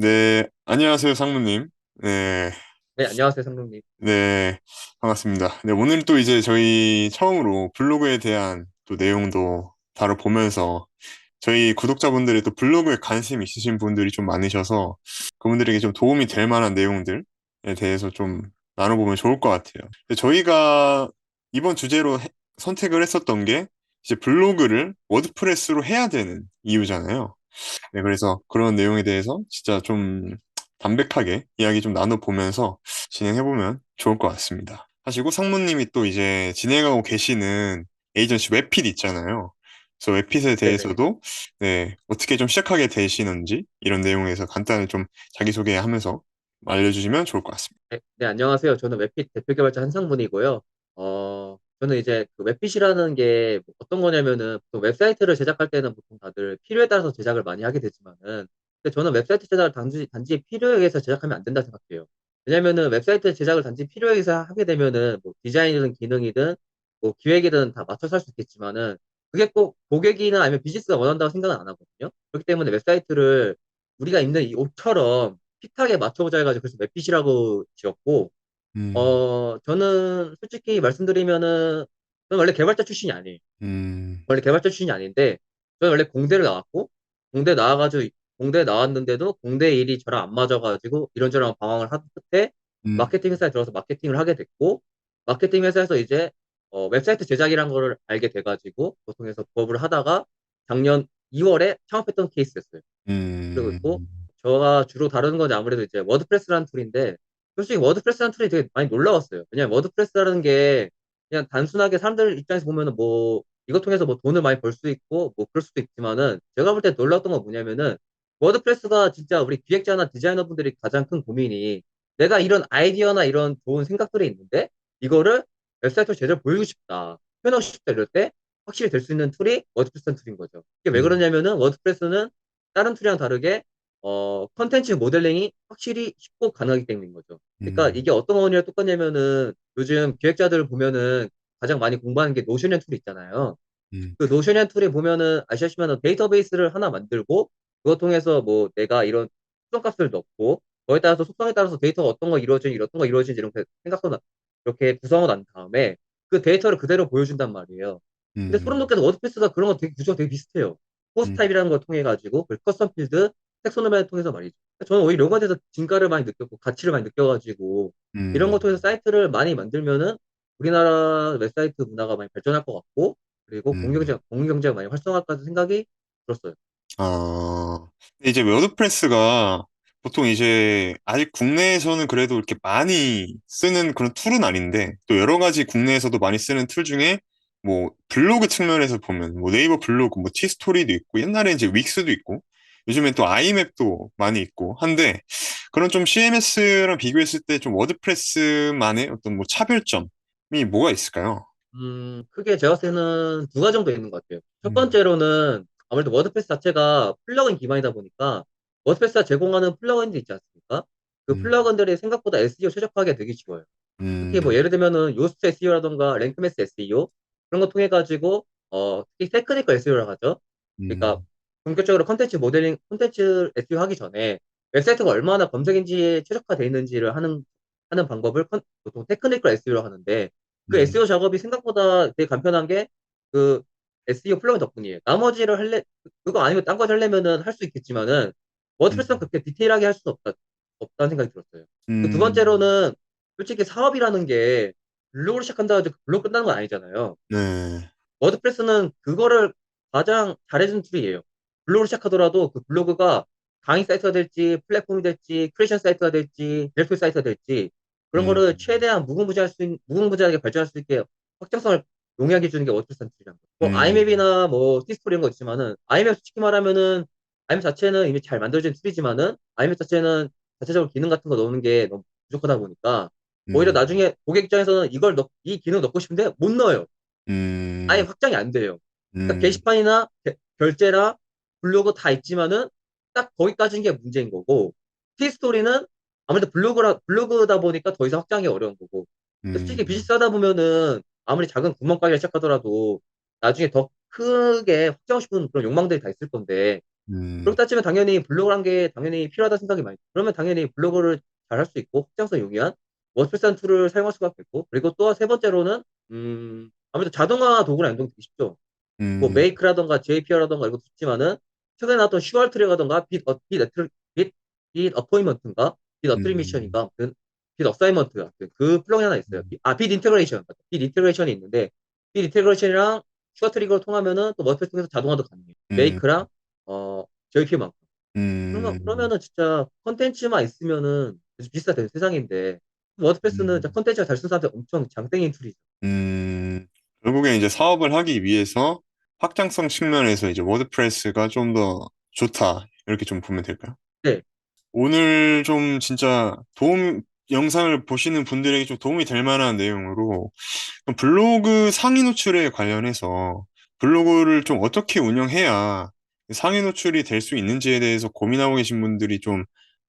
네, 안녕하세요, 상무님. 네, 네, 안녕하세요, 상동님. 네, 반갑습니다. 네, 오늘 또 이제 저희 처음으로 블로그에 대한 또 내용도 다뤄보면서 저희 구독자분들이 또 블로그에 관심 있으신 분들이 좀 많으셔서 그분들에게 좀 도움이 될 만한 내용들에 대해서 좀 나눠보면 좋을 것 같아요. 근데 저희가 이번 주제로 해- 선택을 했었던 게 이제 블로그를 워드프레스로 해야 되는 이유잖아요. 네, 그래서 그런 내용에 대해서 진짜 좀 담백하게 이야기 좀 나눠보면서 진행해보면 좋을 것 같습니다. 하시고 상무님이 또 이제 진행하고 계시는 에이전시 웹핏 있잖아요. 그래서 웹핏에 네네. 대해서도 네, 어떻게 좀 시작하게 되시는지 이런 내용에서 간단히 좀 자기소개하면서 알려주시면 좋을 것 같습니다. 네, 네, 안녕하세요. 저는 웹핏 대표 개발자 한상문이고요. 어, 저는 이제 그 웹핏이라는 게 어떤 거냐면은 보통 웹사이트를 제작할 때는 보통 다들 필요에 따라서 제작을 많이 하게 되지만은 근데 저는 웹사이트 제작을 단지, 단지 필요에 의해서 제작하면 안 된다 생각해요. 왜냐면은 웹사이트 제작을 단지 필요에 의해서 하게 되면은 뭐 디자인이든 기능이든 뭐 기획이든 다 맞춰서 할 수 있겠지만은 그게 꼭 고객이나 아니면 비즈니스가 원한다고 생각은 안 하거든요. 그렇기 때문에 웹사이트를 우리가 입는 이 옷처럼 핏하게 맞춰보자 해가지고 그래서 웹핏이라고 지었고 음, 어 저는 솔직히 말씀드리면은 저는 원래 개발자 출신이 아니에요. 음, 원래 개발자 출신이 아닌데 저는 원래 공대를 나왔고 공대 나와가지고 공대 나왔는데도 공대 일이 저랑 안 맞아가지고 이런저런 방황을 하던 끝에 음, 마케팅 회사에 들어서 마케팅을 하게 됐고 마케팅 회사에서 이제 어, 웹사이트 제작이란 거를 알게 돼가지고 보통에서 부업을 하다가 작년 2월에 창업했던 케이스였어요. 그리고 또 음, 제가 주로 다루는 건 아무래도 이제 워드프레스라는 툴인데 솔직히 워드프레스라는 툴이 되게 많이 놀라웠어요. 왜냐면 워드프레스라는 게 그냥 단순하게 사람들 입장에서 보면은 뭐 이거 통해서 뭐 돈을 많이 벌 수 있고 뭐 그럴 수도 있지만은 제가 볼 때 놀랐던 건 뭐냐면은 워드프레스가 진짜 우리 기획자나 디자이너 분들이 가장 큰 고민이 내가 이런 아이디어나 이런 좋은 생각들이 있는데 이거를 웹사이트로 제대로 보이고 싶다, 표현하고 싶다 이럴 때 확실히 될 수 있는 툴이 워드프레스 툴인 거죠. 이게 왜 음, 그러냐면은 워드프레스는 다른 툴이랑 다르게 어, 컨텐츠 모델링이 확실히 쉽고 가능하기 때문인 거죠. 그러니까 음, 이게 어떤 원리랑 똑같냐면은 요즘 기획자들 보면은 가장 많이 공부하는 게 노션이라는 툴이 있잖아요. 음, 그 노션이라는 툴에 보면은 아시다시피 데이터베이스를 하나 만들고 그거 통해서 뭐 내가 이런 수정값을 넣고 거기에 따라서 속성에 따라서 데이터가 어떤 거 이루어지는지 어떤 거 이루어지는지 이런 거 생각하고 나- 이렇게 구성하고 난 다음에 그 데이터를 그대로 보여준단 말이에요. 근데 소름 음, 돋게도 워드프레스가 그런 거 되게 구조가 되게 비슷해요. 포스트 음, 타입이라는 걸 통해 가지고 그 커스텀 필드 텍소노미를 통해서 말이죠. 저는 오히려 이런 거에 대해서 진가를 많이 느꼈고 가치를 많이 느껴가지고 이런 거 통해서 음, 사이트를 많이 만들면은 우리나라 웹사이트 문화가 많이 발전할 것 같고 그리고 음. 공유경제, 공유경제가 많이 활성화할 것 같은 생각이 들었어요. 아, 이제 워드프레스가 보통 이제 아직 국내에서는 그래도 이렇게 많이 쓰는 그런 툴은 아닌데 또 여러 가지 국내에서도 많이 쓰는 툴 중에 뭐 블로그 측면에서 보면 뭐 네이버 블로그, 뭐 티스토리도 있고 옛날에 이제 윅스도 있고 요즘엔 또 아이맵도 많이 있고 한데 그런 좀 CMS랑 비교했을 때 좀 워드프레스만의 어떤 뭐 차별점이 뭐가 있을까요? 음, 크게 제가 봤을 때는 두 가지 정도 있는 것 같아요. 첫 음, 번째로는 아무래도 워드프레스 자체가 플러그인 기반이다 보니까 워드프레스가 제공하는 플러그인들 있지 않습니까? 그 음, 플러그인들이 생각보다 SEO 최적화하기 되게 쉬워요. 특히 뭐 음, 예를 들면은 요스트 SEO라던가 랭크매스 SEO 그런 거 통해 가지고 어 특히 테크니컬 SEO라고 하죠. 그러니까 음, 본격적으로 컨텐츠 모델링, 컨텐츠 SEO 하기 전에 웹사이트가 얼마나 검색 엔진에 최적화되어 있는지를 하는 하는 방법을 컨- 보통 테크니컬 SEO라고 하는데 그 음, SEO 작업이 생각보다 되게 간편한 게 그 SEO 플러그인 덕분이에요. 나머지를 할래 그거 아니면 딴 거 하려면은 할 수 있겠지만은 워드프레스는 음, 그렇게 디테일하게 할 수는 없다 없다는 생각이 들었어요. 그두 음, 번째로는 솔직히 사업이라는 게 블로그를 시작한다고 해서 블로그 끝나는 건 아니잖아요. 네. 워드프레스는 그거를 가장 잘해준 툴이에요. 블로그를 시작하더라도 그 블로그가 강의 사이트가 될지, 플랫폼이 될지, 크리에이션 사이트가 될지, 델토 사이트가 될지, 그런 음, 거를 최대한 무궁무진할 수, 있, 무궁무진하게 발전할 수 있게 확장성을 용이하게 해주는 게 툴이란 거예요. 뭐, 음, 아이맵이나 뭐, 티스토리 이런 거 있지만은, 아이맵 솔직히 말하면은, 아이맵 자체는 이미 잘 만들어진 툴이지만은, 아이맵 자체는 자체적으로 기능 같은 거 넣는 게 너무 부족하다 보니까, 오히려 음, 나중에 고객 입장에서는 이걸 넣, 이 기능 넣고 싶은데 못 넣어요. 아예 음, 확장이 안 돼요. 그러니까 음, 게시판이나 게- 결제나 블로그 다 있지만은 딱 거기까지인 게 문제인 거고 티스토리는 아무래도 블로그라 블로그다 보니까 더 이상 확장이 어려운 거고. 근데 솔직히 음, 비즈니스 하다 보면은 아무리 작은 구멍가게를 시작하더라도 나중에 더 크게 확장하고 싶은 그런 욕망들이 다 있을 건데. 음, 그렇게 따지면 당연히 블로그란 게 당연히 필요하다 생각이 많이. 그러면 당연히 블로그를 잘 할 수 있고 확장성 용이한 워드프레스라는 툴을 사용할 수밖에 없고 그리고 또 세 번째로는 음 아무래도 자동화 도구랑 연동되기 쉽죠. 뭐 음, 메이크라던가 JPR라던가 이것도 좋지만은 최근에 나왔던 슈얼트리라던가 빛, 어, 빛, 애트- 빛, 빛 어포인먼트인가? 빛 음, 어트리미션인가? 아무튼 빛 어사이먼트 같은 그 플러그인 하나 있어요. 빛- 아, 빛 인테그레이션. 빛 인테그레이션이 있는데 빛 인테그레이션이랑 슈어트리거를 통하면은 또 워드프레스 통해서 자동화도 가능해요. 음, 메이크랑 어 JP만. 그러면 음, 그러면은 진짜 컨텐츠만 있으면은 비슷한 세상인데 워드프레스는 음, 컨텐츠가 잘 쓰는 사람한테 엄청 장땡인 툴이죠. 음, 결국엔 이제 사업을 하기 위해서 확장성 측면에서 이제 워드프레스가 좀 더 좋다. 이렇게 좀 보면 될까요? 네, 오늘 좀 진짜 도움, 영상을 보시는 분들에게 좀 도움이 될 만한 내용으로 블로그 상위 노출에 관련해서 블로그를 좀 어떻게 운영해야 상위 노출이 될 수 있는지에 대해서 고민하고 계신 분들이 좀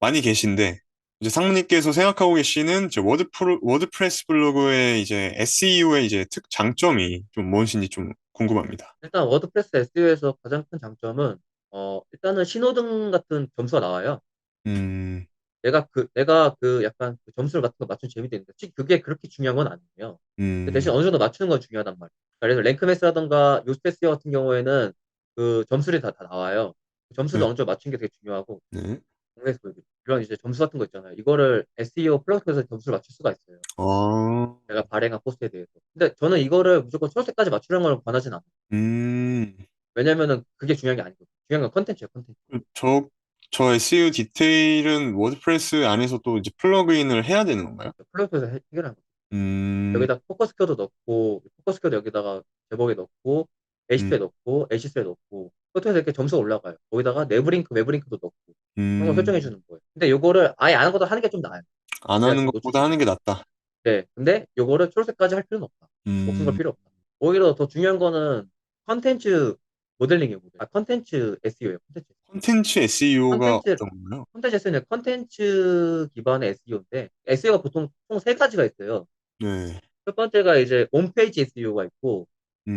많이 계신데 이제 상무님께서 생각하고 계시는 이제 워드프레스 블로그의 이제 SEO의 이제 특 장점이 좀 무엇인지 좀 궁금합니다. 일단 워드프레스 SEO에서 가장 큰 장점은 어 일단은 신호등 같은 점수가 나와요. 음, 내가 그 내가 그 약간 그 점수를 같은 거 맞춘 재미도 있는데 솔직히 그게 그렇게 중요한 건 아니에요. 근데 대신 음, 어느 정도 맞추는 건 중요하단 말이에요. 그래서 랭크매스라던가 요스페스어 같은 경우에는 그 점수들이 다, 다 나와요. 그 점수도 네, 어느 정도 맞춘 게 되게 중요하고 네. 그- 이런 이제 점수 같은 거 있잖아요. 이거를 SEO 플러스에서 점수를 맞출 수가 있어요. 어, 내가 발행한 포스트에 대해서. 근데 저는 이거를 무조건 초록색까지 맞추는 걸 권하진 않아요. 음, 왜냐면은 그게 중요한 게 아니거든요. 중요한 건 컨텐츠예요, 컨텐츠. 저, 저 SEO 디테일은 워드프레스 안에서 또 이제 플러그인을 해야 되는 건가요? 플러스에서 해- 해결하는 거예요. 음, 여기다 포커스 켜도 넣고, 포커스 켜도 여기다가 제목에 넣고, 음, H2에 넣고, H3에 넣고, 그통해서 이렇게 점수가 올라가요. 거기다가 내브링크, 외브링크도 넣고, 그런 거 설정해 음, 주는 거예요. 근데 요거를 아예 안 하고도 하는 게 좀 나아요. 안 하는 좀 것보다 하는 게. 낫다. 네. 근데 요거를 초록색까지 할 필요는 없다. 목숨 걸 음, 필요 없다. 오히려 더 중요한 거는 컨텐츠 모델링이에요. 모델. 아, 컨텐츠 SEO예요. 컨텐츠. 콘텐츠 SEO가 컨텐츠, 어떤 건가요? 컨텐츠 SEO는 컨텐츠 기반의 SEO인데, SEO가 보통 총 세 가지가 있어요. 네, 첫 번째가 이제 홈페이지 SEO가 있고,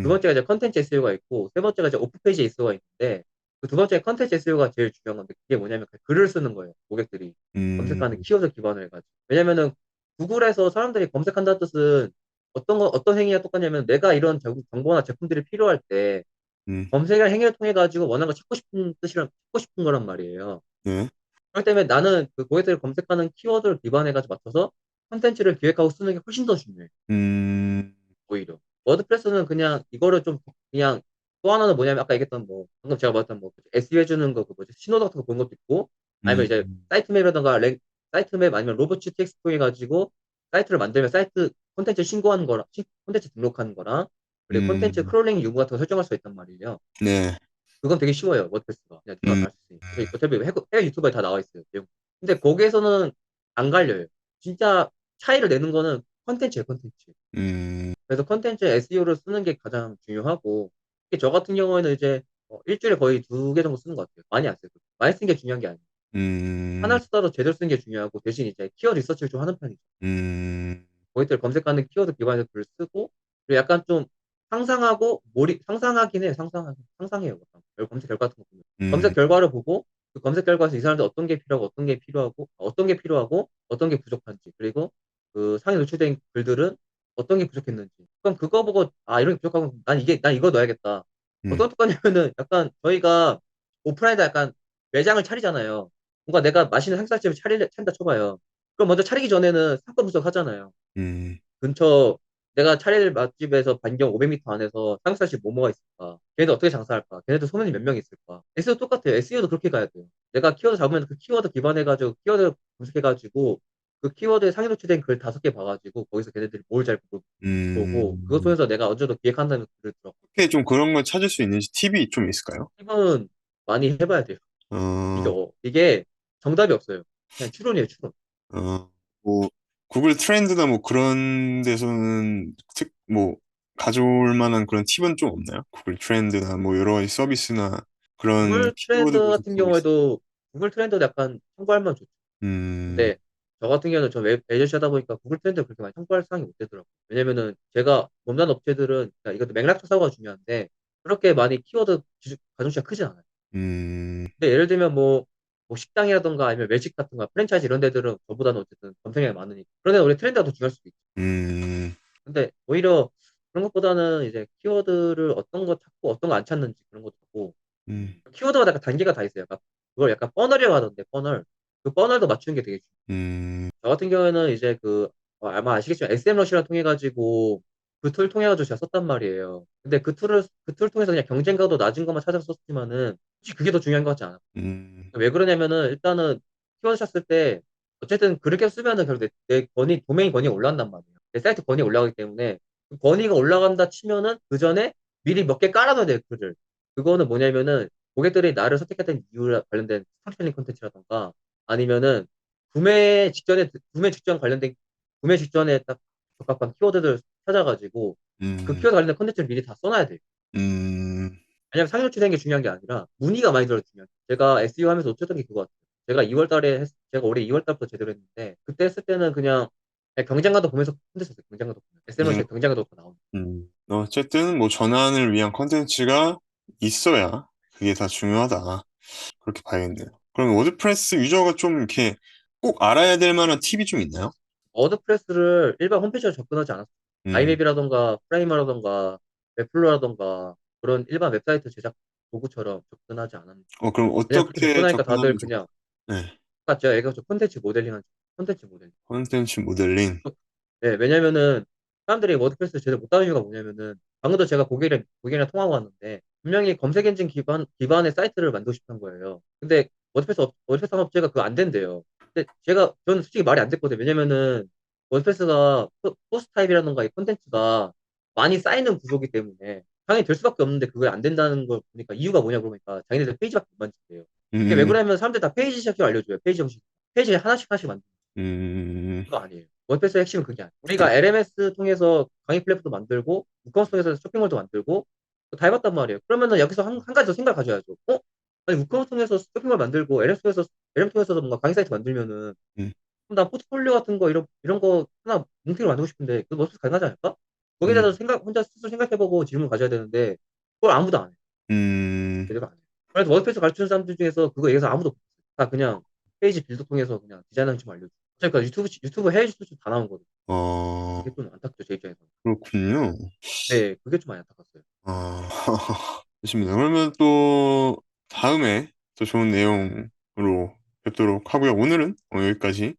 두 음, 번째가 이제 컨텐츠 SEO가 있고, 세 번째가 이제 오프페이지 SEO가 있는데, 그 두 번째 컨텐츠 SEO가 제일 중요한 건데, 그게 뭐냐면 그 글을 쓰는 거예요. 고객들이. 검색하는 음, 키워드 기반을 해가지고. 왜냐면은 구글에서 사람들이 검색한다는 뜻은 어떤 거, 어떤 행위가 똑같냐면 내가 이런 정- 정보나 제품들이 필요할 때 음, 검색을 행위를 통해 가지고 원하는 걸 찾고 싶은 뜻이랑 찾고 싶은 거란 말이에요. 네, 그렇기 때문에 나는 그 고객들이 검색하는 키워드를 기반해 가지고 맞춰서 컨텐츠를 기획하고 쓰는 게 훨씬 더 중요해. 음, 오히려. 워드프레스는 그냥 이거를 좀 그냥 또 하나는 뭐냐면 아까 얘기했던 뭐 방금 제가 말했던 뭐 SEO 해주는 거그 뭐지 신호 같은 거 보는 것도 있고 아니면 이제 음, 사이트 맵이라던가 랭, 사이트 맵 아니면 로봇츠 텍스트 통해 가지고 사이트를 만들면 사이트 콘텐츠 신고하는 거랑 신- 콘텐츠 등록하는 거랑 그리고 콘텐츠 음, 크롤링 요구 같은 거 설정할 수 있단 말이에요. 네, 그건 되게 쉬워요. 워드프레스가. 그냥 누가 음, 다할수 있으니까. 그래서 어차피 해외, 해외 유튜버에 다 나와 있어요. 내용. 근데 거기에서는 안 갈려요. 진짜 차이를 내는 거는 컨텐츠예요, 컨텐츠. 음, 그래서 컨텐츠 SEO를 쓰는 게 가장 중요하고, 저 같은 경우에는 이제 어, 일주일에 거의 두 개 정도 쓰는 것 같아요. 많이 안 써요. 많이 쓰는 게 중요한 게 아니에요. 음, 하나를 쓰더라도 제대로 쓰는 게 중요하고, 대신 이제 키워드 리서치를 좀 하는 편이죠. 음, 고객들 검색하는 키워드 기반에서 글을 쓰고, 그리고 약간 좀 상상하고, 몰입, 상상하긴 해요. 상상하긴. 상상해요. 결- 검색 결과 같은 거 보면. 검색 음, 결과를 보고, 그 검색 결과에서 이 사람들 어떤 게 필요하고, 어떤 게 필요하고, 어떤 게 필요하고, 어떤 게 부족한지, 그리고 그 상에 노출된 글들은 어떤 게 부족했는지. 그럼 그거 보고, 아, 이런 게 부족하고, 난 이게, 난 이거 넣어야겠다. 음, 어떤 똑같냐면은, 약간 저희가 오프라인에 약간 매장을 차리잖아요. 뭔가 내가 맛있는 한국집을 차리, 차린다 쳐봐요. 그럼 먼저 차리기 전에는 상권 분석하잖아요. 음, 근처 내가 차릴 맛집에서 반경 500m 안에서 삼겹살집 뭐 뭐가 있을까? 걔네들 어떻게 장사할까? 걔네들 소문이 몇 명 있을까? SEO 똑같아요. SEO도 그렇게 가야 돼요. 내가 키워드 잡으면 그 키워드 기반해가지고 키워드 검색해가지고 그 키워드에 상위 노출된 글 다섯 개 봐가지고 거기서 걔네들이 뭘 잘 보고 그것 음. 통해서 내가 어느 정도 기획한다는 글을 들어. 어떻게 좀 그런 걸 찾을 수 있는지 팁이 좀 있을까요? 팁은 많이 해봐야 돼요. 이게 어, 어, 이게 정답이 없어요. 그냥 추론이에요, 추론. 어, 뭐, 구글 트렌드나 뭐 그런 데서는 특, 뭐, 가져올 만한 그런 팁은 좀 없나요? 구글 트렌드나 뭐 여러 가지 서비스나 그런 구글 키워드 트렌드 분석 같은 서비스. 경우에도 구글 트렌드도 약간 참고할 만 좋죠. 음, 근데 저 같은 경우는 저웹 에이전시 하다 보니까 구글 트렌드 그렇게 많이 참고할 상황이 못 되더라고요. 왜냐면은 제가 몸난 업체들은 그러니까 이것도 맥락적 사고가 중요한데 그렇게 많이 키워드 가중치가 크진 않아요. 음, 근데 예를 들면 뭐, 뭐 식당이라던가 아니면 외식 같은 거 프랜차이즈 이런 데들은 저보다는 어쨌든 검색량이 많으니까 그런 데는 원래 트렌드가 더 중요할 수도 있죠. 음, 근데 오히려 그런 것보다는 이제 키워드를 어떤 거 찾고 어떤 거 안 찾는지 그런 것도 보고 음, 키워드마다 약간 단계가 다 있어요. 약간 그걸 약간 퍼널이라고 하던데 퍼널. 그 퍼널도 맞추는 게 되게 중요해요. 음, 저 같은 경우에는 이제 그 어, 아마 아시겠지만 SM러시를 통해 가지고 그 툴 통해 가지고 제가 썼단 말이에요. 근데 그 툴을 그 툴 통해서 그냥 경쟁가도 낮은 것만 찾아서 썼지만은 솔직히 그게 더 중요한 것 같지 않아. 음, 왜 그러냐면은 일단은 키워드 쳤을 때 어쨌든 그렇게 쓰면은 결국 내, 내 권위 도메인 권위가 올라간단 말이에요. 내 사이트 권위가 올라가기 때문에 그 권위가 올라간다 치면은 그 전에 미리 몇 개 깔아놔야 돼요 글을. 그거는 뭐냐면은 고객들이 나를 선택했던 이유에 관련된 스토리텔링 콘텐츠라던가 아니면은 구매 직전에 구매 직전 관련된 구매 직전에 딱 적합한 키워드들 찾아가지고 그 음, 키워드 관련된 콘텐츠를 미리 다 써놔야 돼요. 음, 왜냐면 상용치 되는 게 중요한 게 아니라 문의가 많이 들어가 중요해요. 제가 SEO 하면서 놓쳤던 게 그거 같아요. 제가 2월 달에 했, 제가 올해 2월 달부터 제대로 했는데 그때 했을 때는 그냥 그냥 경쟁가도 보면서 콘텐츠 했어요. 경쟁가도 보면. SMRC 그냥, 경쟁가도 나오는. 음. 어쨌든 뭐 전환을 위한 컨텐츠가 있어야 그게 다 중요하다. 그렇게 봐야겠네요. 그럼 워드프레스 유저가 좀 이렇게 꼭 알아야 될 만한 팁이 좀 있나요? 워드프레스를 일반 홈페이지로 접근하지 않았어요. 음, 아이맵이라던가 프라이머라던가 웹플로라던가 그런 일반 웹사이트 제작 도구처럼 접근하지 않았는데 어, 그럼 그렇게 어떻게 접근하니까 다들 접근하면 좋 그냥 네. 똑같죠. 애가 좀 콘텐츠 모델링 하죠. 콘텐츠 모델링. 콘텐츠 모델링. 네, 왜냐면은 사람들이 워드프레스 제대로 못하는 이유가 뭐냐면은 방금도 제가 고객이랑 고객이랑 통화하고 왔는데 분명히 검색 엔진 기반 기반의 사이트를 만들고 싶은 거예요. 근데 워드프레스 업, 워드프레스 업체가 그거 안 된대요. 근데 제가 저는 솔직히 말이 안 됐거든요. 왜냐면은 워드프레스가 포- 포스트 타입이라던가 이 콘텐츠가 많이 쌓이는 구조기 때문에 당연히 될 수밖에 없는데 그게 안 된다는 걸 보니까 이유가 뭐냐 그러니까 자기네들 페이지밖에 못 만든대요. 이게 왜 음, 그러냐면 사람들 다 페이지 시작해 알려줘요. 페이지 형식. 페이지 하나씩 하나씩 만들. 음, 그거 아니에요. 워드패스의 핵심은 그게 아니에요. 우리가 LMS 통해서 강의 플랫폼도 만들고, 우커머스 통해서 쇼핑몰도 만들고, 다 해봤단 말이에요. 그러면은 여기서 한, 한 가지 더 생각을 가져야죠. 어? 아니, 우커머스 통해서 쇼핑몰 만들고, LMS 통해서, LM 통해서도 뭔가 강의 사이트 만들면은, 음, 그럼 난 포트폴리오 같은 거, 이런, 이런 거 하나 뭉티로 만들고 싶은데, 그거 워드패스 가능하지 않을까? 거기에 대해서 음, 생각, 혼자 스스로 생각해보고 질문 가져야 되는데, 그걸 아무도 안 해요. 음, 제대로 안 해요. 그래서 워드패스 가르치는 사람들 중에서 그거 얘기해서 아무도. 다 그냥 페이지 빌드 통해서 그냥 디자인하는 좀 알려줘. 그러니까 유튜브, 유튜브 해외 유튜브 다 나오거든. 어, 그게 좀 안타깝죠, 제 입장에서. 그렇군요. 네, 그게 좀 많이 안타깝어요. 아, 좋습니다. 그러면 또 다음에 또 좋은 내용으로 뵙도록 하고요. 오늘은 어, 여기까지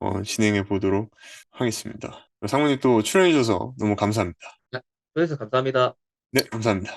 어, 진행해 보도록 하겠습니다. 상무님 또 출연해 주셔서 너무 감사합니다. 네, 그래서 감사합니다. 네, 감사합니다.